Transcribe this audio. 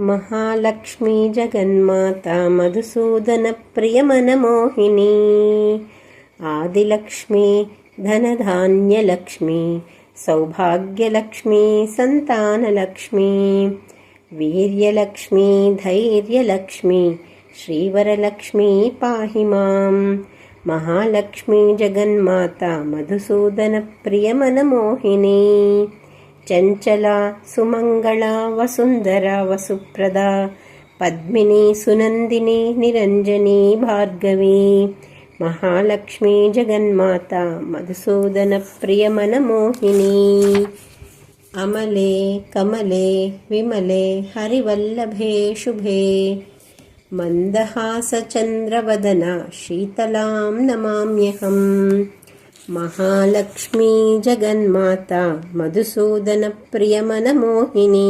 महालक्ष्मी जगन्माता मधुसूदनप्रियमनमोहिनी आदिलक्ष्मी धनधान्यलक्ष्मी सौभाग्यलक्ष्मी सन्तानलक्ष्मी वीर्यलक्ष्मी धैर्यलक्ष्मी श्रीवरलक्ष्मी पाहि माम्। महालक्ष्मी जगन्माता मधुसूदनप्रियमनमोहिनी चञ्चला सुमङ्गला वसुन्धरा वसुप्रदा पद्मिनी सुनन्दिनी निरञ्जनी भार्गवी महालक्ष्मी जगन्माता मधुसूदनप्रियमनमोहिनी अमले कमले विमले हरिवल्लभे शुभे मन्दहासचन्द्रवदना शीतलां नमाम्यहम् महालक्ष्मी जगन्माता मधुसूदनप्रियमनमोहिनी